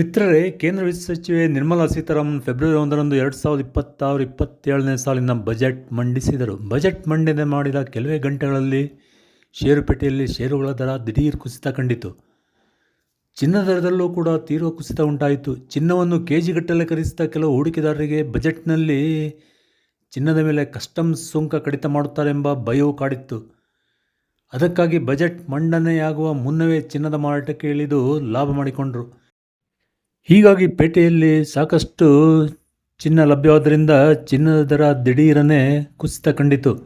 ಮಿತ್ರರೇ, ಕೇಂದ್ರ ವಿತ್ತ ಸಚಿವೆ ನಿರ್ಮಲಾ ಸೀತಾರಾಮನ್ ಫೆಬ್ರವರಿ ಒಂದರಂದು ಎರಡು ಸಾವಿರದ ಇಪ್ಪತ್ತಾರು ಇಪ್ಪತ್ತೇಳನೇ ಸಾಲಿನ ಬಜೆಟ್ ಮಂಡಿಸಿದರು. ಬಜೆಟ್ ಮಂಡನೆ ಮಾಡಿದ ಕೆಲವೇ ಗಂಟೆಗಳಲ್ಲಿ ಷೇರುಪೇಟೆಯಲ್ಲಿ ಷೇರುಗಳ ದರ ದಿಢೀರ್ ಕುಸಿತ ಕಂಡಿತು. ಚಿನ್ನದ ದರದಲ್ಲೂ ಕೂಡ ತೀವ್ರ ಕುಸಿತ ಉಂಟಾಯಿತು. ಚಿನ್ನವನ್ನು ಕೆ ಜಿಗಟ್ಟಲೆ ಖರೀದಿಸಿದ ಕೆಲವು ಹೂಡಿಕೆದಾರರಿಗೆ ಬಜೆಟ್ನಲ್ಲಿ ಚಿನ್ನದ ಮೇಲೆ ಕಸ್ಟಮ್ಸ್ ಸುಂಕ ಕಡಿತ ಮಾಡುತ್ತಾರೆಂಬ ಭಯವು ಕಾಡಿತ್ತು. ಅದಕ್ಕಾಗಿ ಬಜೆಟ್ ಮಂಡನೆಯಾಗುವ ಮುನ್ನವೇ ಚಿನ್ನದ ಮಾರಾಟಕ್ಕೆ ಇಳಿದು ಲಾಭ ಮಾಡಿಕೊಂಡರು. ಹೀಗಾಗಿ ಪೇಟೆಯಲ್ಲಿ ಸಾಕಷ್ಟು ಚಿನ್ನ ಲಭ್ಯವಾದ್ದರಿಂದ ಚಿನ್ನದ ದರ ದಿಢೀರನೆ ಕುಸಿತ ಕಂಡಿತು.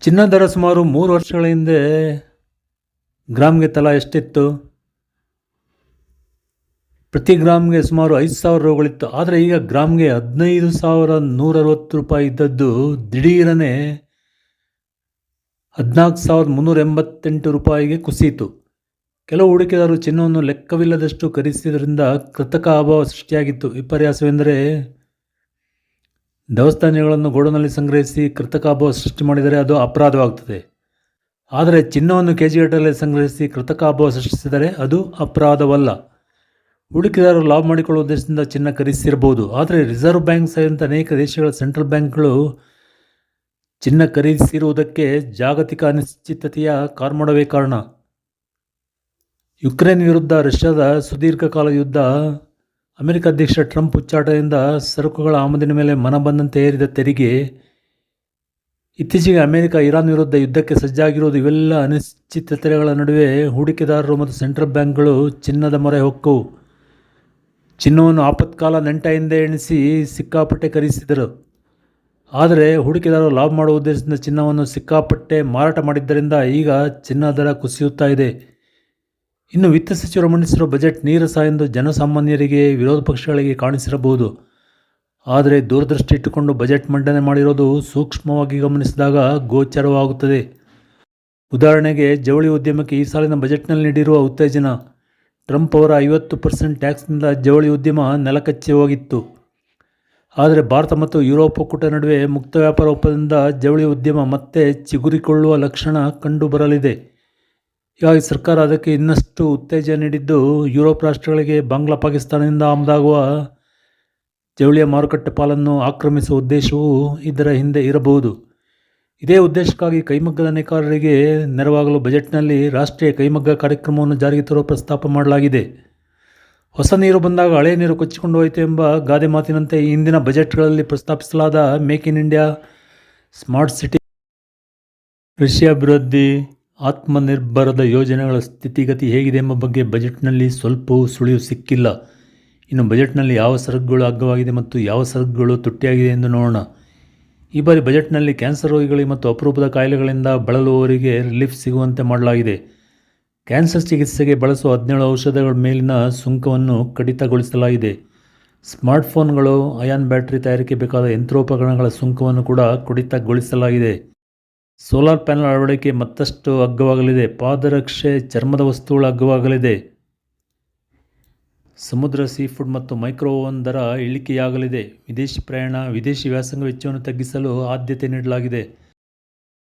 ಚಿನ್ನ ದರ ಸುಮಾರು ಮೂರು ವರ್ಷಗಳ ಹಿಂದೆ ಗ್ರಾಮ್ಗೆ ತಲಾ ಎಷ್ಟಿತ್ತು? ಪ್ರತಿ ಗ್ರಾಮ್ಗೆ ಸುಮಾರು ಐದು ಸಾವಿರ ರೂಗಳಿತ್ತು. ಆದರೆ ಈಗ ಗ್ರಾಮ್ಗೆ ಹದಿನೈದು ಸಾವಿರ ನೂರ ಅರವತ್ತು ರೂಪಾಯಿ ಇದ್ದದ್ದು ದಿಢೀರನೆ ಹದಿನಾಲ್ಕು ಸಾವಿರದ ಮುನ್ನೂರ ಎಂಬತ್ತೆಂಟು ರೂಪಾಯಿಗೆ ಕುಸಿಯಿತು. ಕೆಲವು ಹೂಡಿಕೆದಾರರು ಚಿನ್ನವನ್ನು ಲೆಕ್ಕವಿಲ್ಲದಷ್ಟು ಖರೀದಿಸಿದ್ರಿಂದ ಕೃತಕ ಅಭಾವ ಸೃಷ್ಟಿಯಾಗಿತ್ತು. ವಿಪರ್ಯಾಸವೆಂದರೆ ದೇವಸ್ಥಾನಗಳನ್ನು ಗೋಡನಲ್ಲಿ ಸಂಗ್ರಹಿಸಿ ಕೃತಕ ಅಭಾವ ಸೃಷ್ಟಿ ಮಾಡಿದರೆ ಅದು ಅಪರಾಧವಾಗುತ್ತದೆ. ಆದರೆ ಚಿನ್ನವನ್ನು ಕೆ ಸಂಗ್ರಹಿಸಿ ಕೃತಕ ಅಭಾವ ಸೃಷ್ಟಿಸಿದರೆ ಅದು ಅಪರಾಧವಲ್ಲ. ಹೂಡಿಕೆದಾರರು ಲಾಭ ಮಾಡಿಕೊಳ್ಳುವ ಉದ್ದೇಶದಿಂದ ಚಿನ್ನ ಖರೀದಿಸಿರಬಹುದು. ಆದರೆ ರಿಸರ್ವ್ ಬ್ಯಾಂಕ್ ಸೇರಿದಂತೆ ಅನೇಕ ದೇಶಗಳ ಸೆಂಟ್ರಲ್ ಬ್ಯಾಂಕ್ಗಳು ಚಿನ್ನ ಖರೀದಿಸಿರುವುದಕ್ಕೆ ಜಾಗತಿಕ ಅನಿಶ್ಚಿತತೆಯ ಕಾರ್ಮೋಡವೇ ಕಾರಣ. ಯುಕ್ರೇನ್ ವಿರುದ್ಧ ರಷ್ಯಾದ ಸುದೀರ್ಘಕಾಲ ಯುದ್ಧ, ಅಮೆರಿಕ ಅಧ್ಯಕ್ಷ ಟ್ರಂಪ್ ಉಚ್ಚಾಟದಿಂದ ಸರಕುಗಳ ಆಮದಿನ ಮೇಲೆ ಮನಬಂದಂತೆ ಏರಿದ ತೆರಿಗೆ, ಇತ್ತೀಚೆಗೆ ಅಮೆರಿಕ ಇರಾನ್ ವಿರುದ್ಧ ಯುದ್ಧಕ್ಕೆ ಸಜ್ಜಾಗಿರುವುದು ಇವೆಲ್ಲ ಅನಿಶ್ಚಿತತೆಗಳ ನಡುವೆ ಹೂಡಿಕೆದಾರರು ಮತ್ತು ಸೆಂಟ್ರಲ್ ಬ್ಯಾಂಕ್ಗಳು ಚಿನ್ನದ ಮೊರೆ ಹೊಕ್ಕು. ಚಿನ್ನವನ್ನು ಆಪತ್ಕಾಲ ನೆಂಟ ಹಿಂದೆ ಎಣಿಸಿ ಸಿಕ್ಕಾಪಟ್ಟೆ ಖರೀದಿಸಿದರು. ಆದರೆ ಹೂಡಿಕೆದಾರರು ಲಾಭ ಮಾಡುವ ಉದ್ದೇಶದಿಂದ ಚಿನ್ನವನ್ನು ಸಿಕ್ಕಾಪಟ್ಟೆ ಮಾರಾಟ ಮಾಡಿದ್ದರಿಂದ ಈಗ ಚಿನ್ನ ದರ ಕುಸಿಯುತ್ತಾ ಇದೆ. ಇನ್ನು ವಿತ್ತ ಸಚಿವರು ಮಂಡಿಸಿರುವ ಬಜೆಟ್ ನೀರಸ ಎಂದು ಜನಸಾಮಾನ್ಯರಿಗೆ, ವಿರೋಧ ಪಕ್ಷಗಳಿಗೆ ಕಾಣಿಸಿರಬಹುದು. ಆದರೆ ದೂರದೃಷ್ಟಿ ಇಟ್ಟುಕೊಂಡು ಬಜೆಟ್ ಮಂಡನೆ ಮಾಡಿರೋದು ಸೂಕ್ಷ್ಮವಾಗಿ ಗಮನಿಸಿದಾಗ ಗೋಚರವಾಗುತ್ತದೆ. ಉದಾಹರಣೆಗೆ, ಜವಳಿ ಉದ್ಯಮಕ್ಕೆ ಈ ಸಾಲಿನ ಬಜೆಟ್ನಲ್ಲಿ ನೀಡಿರುವ ಉತ್ತೇಜನ. ಟ್ರಂಪ್ ಅವರ ಐವತ್ತು ಪರ್ಸೆಂಟ್ ಟ್ಯಾಕ್ಸ್ನಿಂದ ಜವಳಿ ಉದ್ಯಮ ನೆಲಕಚ್ಚೆ ಹೋಗಿತ್ತು ಆದರೆ ಭಾರತ ಮತ್ತು ಯುರೋಪ್ ಒಕ್ಕೂಟ ನಡುವೆ ಮುಕ್ತ ವ್ಯಾಪಾರ ಒಪ್ಪಂದದಿಂದ ಜವಳಿ ಉದ್ಯಮ ಮತ್ತೆ ಚಿಗುರಿಕೊಳ್ಳುವ ಲಕ್ಷಣ ಕಂಡುಬರಲಿದೆ. ಹೀಗಾಗಿ ಸರ್ಕಾರ ಅದಕ್ಕೆ ಇನ್ನಷ್ಟು ಉತ್ತೇಜನ ನೀಡಿದ್ದು ಯುರೋಪ್ ರಾಷ್ಟ್ರಗಳಿಗೆ ಬಾಂಗ್ಲಾ ಪಾಕಿಸ್ತಾನದಿಂದ ಆಮದಾಗುವ ಜವಳಿಯ ಮಾರುಕಟ್ಟೆ ಪಾಲನ್ನು ಆಕ್ರಮಿಸುವ ಉದ್ದೇಶವೂ ಇದರ ಹಿಂದೆ ಇರಬಹುದು. ಇದೇ ಉದ್ದೇಶಕ್ಕಾಗಿ ಕೈಮಗ್ಗದ ನೇಕಾರರಿಗೆ ನೆರವಾಗಲು ಬಜೆಟ್ನಲ್ಲಿ ರಾಷ್ಟ್ರೀಯ ಕೈಮಗ್ಗ ಕಾರ್ಯಕ್ರಮವನ್ನು ಜಾರಿಗೆ ತರುವ ಪ್ರಸ್ತಾಪ ಮಾಡಲಾಗಿದೆ. ಹೊಸ ನೀರು ಬಂದಾಗ ಹಳೆ ನೀರು ಕೊಚ್ಚಿಕೊಂಡು ಹೋಯಿತು ಎಂಬ ಗಾದೆ ಮಾತಿನಂತೆ ಹಿಂದಿನ ಬಜೆಟ್ಗಳಲ್ಲಿ ಪ್ರಸ್ತಾಪಿಸಲಾದ make in India smart city ಕೃಷಿ ಅಭಿವೃದ್ಧಿ ಆತ್ಮನಿರ್ಭರದ ಯೋಜನೆಗಳ ಸ್ಥಿತಿಗತಿ ಹೇಗಿದೆ ಎಂಬ ಬಗ್ಗೆ ಬಜೆಟ್ನಲ್ಲಿ ಸ್ವಲ್ಪವೂ ಸುಳಿವು ಸಿಕ್ಕಿಲ್ಲ. ಇನ್ನು ಬಜೆಟ್ನಲ್ಲಿ ಯಾವ ಸರಕುಗಳು ಅಗ್ಗವಾಗಿದೆ ಮತ್ತು ಯಾವ ಸರಕುಗಳು ತುಟ್ಟಿಯಾಗಿದೆ ಎಂದು ನೋಡೋಣ. ಈ ಬಾರಿ ಬಜೆಟ್ನಲ್ಲಿ ಕ್ಯಾನ್ಸರ್ ರೋಗಿಗಳಿಗೆ ಮತ್ತು ಅಪರೂಪದ ಕಾಯಿಲೆಗಳಿಂದ ಬಳಲುವವರಿಗೆ ರಿಲೀಫ್ ಸಿಗುವಂತೆ ಮಾಡಲಾಗಿದೆ. ಕ್ಯಾನ್ಸರ್ ಚಿಕಿತ್ಸೆಗೆ ಬಳಸುವ ಹದಿನೇಳು ಔಷಧಗಳ ಮೇಲಿನ ಸುಂಕವನ್ನು ಕಡಿತಗೊಳಿಸಲಾಗಿದೆ. ಸ್ಮಾರ್ಟ್ಫೋನ್ಗಳು, ಅಯಾನ್ ಬ್ಯಾಟರಿ ತಯಾರಿಕೆ ಬೇಕಾದ ಯಂತ್ರೋಪಕರಣಗಳ ಸುಂಕವನ್ನು ಕೂಡ ಕಡಿತಗೊಳಿಸಲಾಗಿದೆ. ಸೋಲಾರ್ ಪ್ಯಾನೆಲ್ ಅಳವಡಿಕೆ ಮತ್ತಷ್ಟು ಅಗ್ಗವಾಗಲಿದೆ. ಪಾದರಕ್ಷೆ ಚರ್ಮದ ವಸ್ತುಗಳು ಅಗ್ಗವಾಗಲಿದೆ. ಸಮುದ್ರ, ಸೀಫುಡ್ ಮತ್ತು ಮೈಕ್ರೋವನ್ ದರ ಇಳಿಕೆಯಾಗಲಿದೆ. ವಿದೇಶಿ ಪ್ರಯಾಣ, ವಿದೇಶಿ ವ್ಯಾಸಂಗ ವೆಚ್ಚವನ್ನು ತಗ್ಗಿಸಲು ಆದ್ಯತೆ ನೀಡಲಾಗಿದೆ.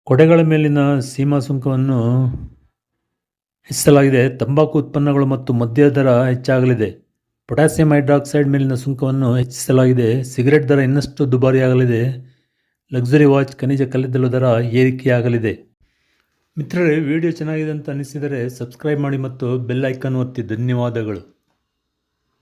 ಕೊಡೆಗಳ ಮೇಲಿನ ಸೀಮಾ ಸುಂಕವನ್ನು ಹೆಚ್ಚಿಸಲಾಗಿದೆ. ತಂಬಾಕು ಉತ್ಪನ್ನಗಳು ಮತ್ತು ಮದ್ಯ ದರ ಹೆಚ್ಚಾಗಲಿದೆ. ಪೊಟ್ಯಾಸಿಯಂ ಹೈಡ್ರಾಕ್ಸೈಡ್ ಮೇಲಿನ ಸುಂಕವನ್ನು ಹೆಚ್ಚಿಸಲಾಗಿದೆ. ಸಿಗರೆಟ್ ದರ ಇನ್ನಷ್ಟು ದುಬಾರಿಯಾಗಲಿದೆ. ಲಕ್ಸುರಿ ವಾಚ್ ಖನಿಜ ಕಲ್ಲಿದ್ದಲು ದರ ಏರಿಕೆಯಾಗಲಿದೆ. ಮಿತ್ರರೇ ವಿಡಿಯೋ ಚೆನ್ನಾಗಿದೆ ಅಂತ ಅನಿಸಿದರೆ ಸಬ್ಸ್ಕ್ರೈಬ್ ಮಾಡಿ ಮತ್ತು ಬೆಲ್ ಐಕನ್ ಒತ್ತಿ. ಧನ್ಯವಾದಗಳು.